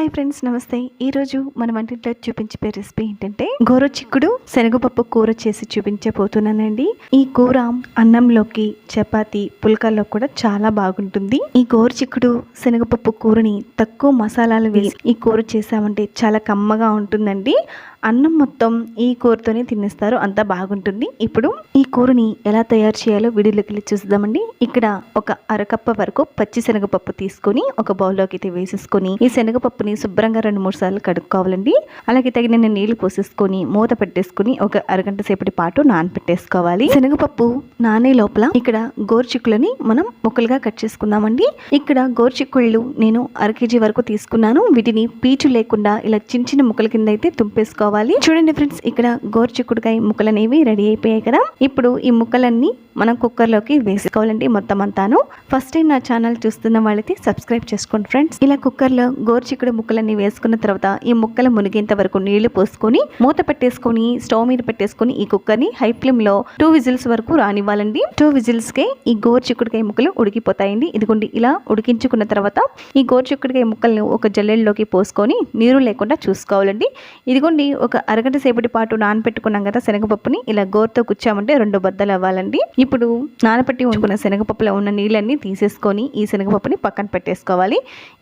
Hi friends నమస్తే. ఈరోజు మన వంటింట్లో చూపించే రెసిపీ ఏంటంటే గోరు చిక్కుడు శనగపప్పు కూర చేసి చూపించబోతున్నానండి. ఈ కూర అన్నంలోకి చపాతి పుల్కల్లో కూడా చాలా బాగుంటుంది. ఈ గోరు చిక్కుడు శనగపప్పు కూరని తక్కువ మసాలాలు వేసి ఈ కూర చేసామంటే చాలా కమ్మగా ఉంటుందండి. అన్నం మొత్తం ఈ కూరతోనే తినేస్తారు అంత బాగుంటుంది. ఇప్పుడు ఈ కూరని ఎలా తయారు చేయాలో వీడియోలోకి వెళ్ళి చూద్దామండి ఇక్కడ ఒక అరకప్ప వరకు పచ్చి శనగపప్పు తీసుకొని ఒక బౌల్లోకి అయితే వేసేసుకొని ఈ శనగపప్పుని శుభ్రంగా రెండు మూడు సార్లు కడుక్కోవాలండి. అలాగే తగిన నీళ్ళు పోసేసుకొని మూత పెట్టేసుకొని ఒక అరగంట సేపటి పాటు నానపెట్టేసుకోవాలి. శనగపప్పు నానే లోపల ఇక్కడ గోరుచిక్కులని మనం ముక్కలుగా కట్ చేసుకుందామండి. ఇక్కడ గోరుచిక్కుళ్ళు నేను అర కేజీ వరకు తీసుకున్నాను. వీటిని పీచు లేకుండా ఇలా చిన్న చిన్న ముక్కల కింద అయితే తుంపేసుకోవాలి. చూడండి ఫ్రెండ్స్ ఇక్కడ గోరుచిక్కుడుకాయ ముక్కలు అనేవి రెడీ అయిపోయాయి కదా. ఇప్పుడు ఈ ముక్కలన్నీ మనం కుక్కర్లోకి వేసుకోవాలండి మొత్తం అంతాను. ఫస్ట్ టైం నా ఛానల్ చూస్తున్న వాళ్ళైతే సబ్స్క్రైబ్ చేసుకోండి ఫ్రెండ్స్ ఇలా కుక్కర్లో గోరుచిక్కుడు ముక్కలన్నీ వేసుకున్న తర్వాత ఈ ముక్కలు మునిగేంత వరకు నీళ్ళు పోసుకొని మూత పెట్టేసుకొని స్టవ్ మీద పెట్టేసుకొని ఈ కుక్కర్ని హై ఫ్లేమ్లో టూ విజిల్స్ వరకు రానివ్వాలండి. టూ విజిల్స్ కే ఈ గోరుచిక్కుడుకాయ ముక్కలు ఉడికిపోతాయండి. ఇదిగోండి ఇలా ఉడికించుకున్న తర్వాత ఈ గోరుచిక్కుడుకాయ ముక్కలను ఒక జల్లెల్లోకి పోసుకొని నీరు లేకుండా చూసుకోవాలండి. ఇదిగోండి ఒక అరగంట సేపటి పాటు నానపెట్టుకున్నాం కదా శనగపప్పుని ఇలా గోరుతో కూర్చామంటే రెండు బద్దలు అవ్వాలండి. ఇప్పుడు నానపెట్టి ఉంచుకున్న శనగపప్పులో ఉన్న నీళ్ళన్నీ తీసేసుకొని ఈ శనగపప్పుని పక్కన పెట్టేసుకోవాలి.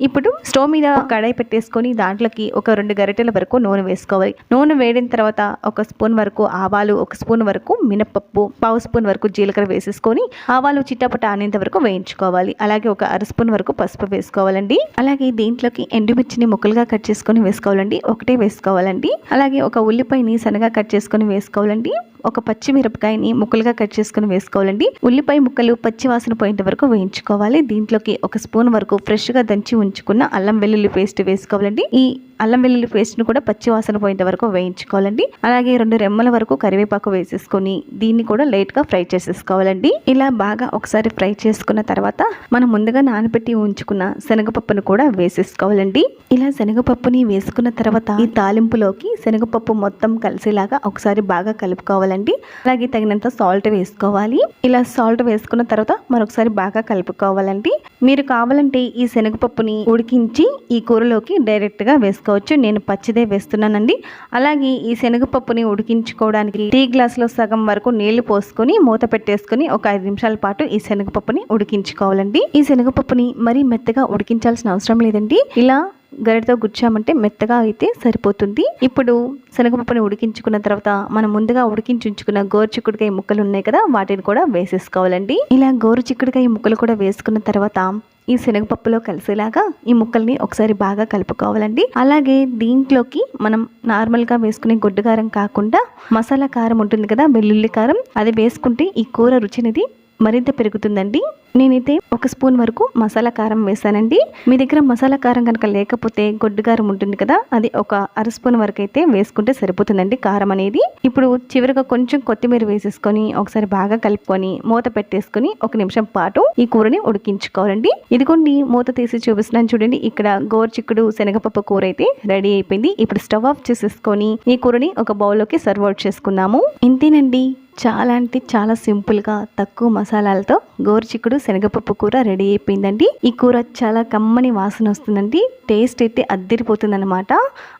ఇప్పుడు స్టవ్ మీద కడాయి పెట్టేసుకొని దాంట్లోకి ఒక రెండు గరిటెల వరకు నూనె వేసుకోవాలి. నూనె వేడిన తర్వాత ఒక స్పూన్ వరకు ఆవాలు ఒక స్పూన్ వరకు మినపప్పు పావు స్పూన్ వరకు జీలకర్ర వేసేసుకొని ఆవాలు చిట్టపట అనేంత వరకు వేయించుకోవాలి. అలాగే ఒక అర స్పూన్ వరకు పసుపు వేసుకోవాలండి. అలాగే దీంట్లోకి ఎండుమిర్చిని ముక్కలుగా కట్ చేసుకొని వేసుకోవాలండి. ఒకటే వేసుకోవాలండి. అలాగే ఒక ఉల్లిపాయని సన్నగా కట్ చేసుకొని వేసుకోవాలండి. ఒక పచ్చిమిరపకాయని ముక్కలుగా కట్ చేసుకుని వేసుకోవాలండి. ఉల్లిపాయ ముక్కలు పచ్చి వాసన పోయేంత వరకు వేయించుకోవాలి. దీంట్లోకి ఒక స్పూన్ వరకు ఫ్రెష్గా దంచి ఉంచుకున్న అల్లం వెల్లుల్లి పేస్ట్ వేసుకోవాలండి. ఈ అల్లం వెల్లుల్లి పేస్ట్ను కూడా పచ్చి వాసన పోయేంత వరకు వేయించుకోవాలండి. అలాగే రెండు రెమ్మల వరకు కరివేపాకు వేసేసుకొని దీన్ని కూడా లైట్గా ఫ్రై చేసేసుకోవాలండి. ఇలా బాగా ఒకసారి ఫ్రై చేసుకున్న తర్వాత మనం ముందుగా నానబెట్టి ఉంచుకున్న శనగపప్పును కూడా వేసేసుకోవాలండి. ఇలా శనగపప్పుని వేసుకున్న తర్వాత ఈ తాలింపులోకి శనగపప్పు మొత్తం కలిసేలాగా ఒకసారి బాగా కలుపుకోవాలండి. అలాగే తగినంత సాల్ట్ వేసుకోవాలి. ఇలా సాల్ట్ వేసుకున్న తర్వాత మరొకసారి బాగా కలుపుకోవాలండి. మీరు కావాలంటే ఈ శనగపప్పుని ఉడికించి ఈ కూరలోకి డైరెక్ట్గా వేసుకోవచ్చు నేను పచ్చిదే వేస్తున్నానండి. అలాగే ఈ శనగపప్పుని ఉడికించుకోవడానికి టీ గ్లాస్లో సగం వరకు నీళ్ళు పోసుకొని మూత పెట్టేసుకొని ఒక ఐదు నిమిషాల పాటు ఈ శనగపప్పుని ఉడికించుకోవాలండి. ఈ శనగపప్పుని మరీ మెత్తగా ఉడికించాల్సిన అవసరం లేదండి. ఇలా గరిటతో గుచ్చామంటే మెత్తగా అయితే సరిపోతుంది. ఇప్పుడు శనగపప్పుని ఉడికించుకున్న తర్వాత మనం ముందుగా ఉడికించుకున్న గోరు చిక్కుడుకాయ ముక్కలు ఉన్నాయి కదా వాటిని కూడా వేసేసుకోవాలండి. ఇలా గోరు చిక్కుడుకాయ ముక్కలు కూడా వేసుకున్న తర్వాత ఈ శనగపప్పులో కలిసేలాగా ఈ ముక్కల్ని ఒకసారి బాగా కలుపుకోవాలండి. అలాగే దీంట్లోకి మనం నార్మల్గా వేసుకునే గొడ్డు కారం కాకుండా మసాలా కారం ఉంటుంది కదా వెల్లుల్లి కారం అది వేసుకుంటే ఈ కూర రుచి అనేది మరింత పెరుగుతుందండి. నేనైతే ఒక స్పూన్ వరకు మసాలా కారం వేసానండి. మీ దగ్గర మసాలా కారం కనుక లేకపోతే గొడ్డు కారం ఉంటుంది కదా అది ఒక అర స్పూన్ వరకు అయితే వేసుకుంటే సరిపోతుందండి కారం అనేది. ఇప్పుడు చివరిగా కొంచెం కొత్తిమీర వేసేసుకొని ఒకసారి బాగా కలుపుకొని మూత పెట్టేసుకొని ఒక నిమిషం పాటు ఈ కూరని ఉడికించుకోవాలండి. ఇదిగోండి మూత తీసి చూపిస్తున్నాను చూడండి. ఇక్కడ గోరు చిక్కుడు శనగపప్పు కూర అయితే రెడీ అయిపోయింది. ఇప్పుడు స్టవ్ ఆఫ్ చేసేసుకొని ఈ కూరని ఒక బౌల్లోకి సర్వ్ అవుట్ చేసుకుందాము. ఇంతేనండి చాలా అంటే చాలా సింపుల్గా తక్కువ మసాలాలతో గోరుచిక్కుడు శనగపప్పు కూర రెడీ అయిపోయిందండి. ఈ కూర చాలా కమ్మని వాసన వస్తుందండి. టేస్ట్ అయితే అద్దరిపోతుంది అనమాట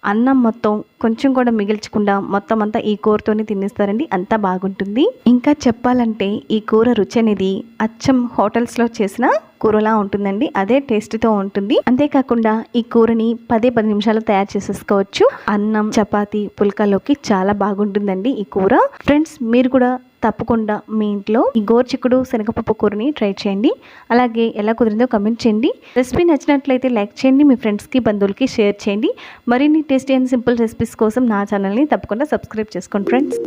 అన్నం మొత్తం కొంచెం కూడా మిగిల్చకుండా మొత్తం అంతా ఈ కూరతోనే తినేస్తారండి. అంతా బాగుంటుంది. ఇంకా చెప్పాలంటే ఈ కూర రుచి అనేది అచ్చం హోటల్స్లో చేసిన కూరలా ఉంటుందండి అదే టేస్ట్తో ఉంటుంది. అంతేకాకుండా ఈ కూరని పదే పది నిమిషాలు తయారు చేసేసుకోవచ్చు. అన్నం చపాతి పుల్కాలోకి చాలా బాగుంటుందండి ఈ కూర. ఫ్రెండ్స్ మీరు కూడా తప్పకుండా మీ ఇంట్లో ఈ గోర్చిక్కుడు శనగపప్పు కూరని ట్రై చేయండి. అలాగే ఎలా కుదిరిందో కమెంట్ చేయండి. రెసిపీ నచ్చినట్లయితే లైక్ చేయండి మీ ఫ్రెండ్స్కి బంధువులకి షేర్ చేయండి. మరిన్ని టేస్టీ అండ్ సింపుల్ రెసిపీస్ కోసం నా ఛానల్ని తప్పకుండా సబ్స్క్రైబ్ చేసుకోండి ఫ్రెండ్స్.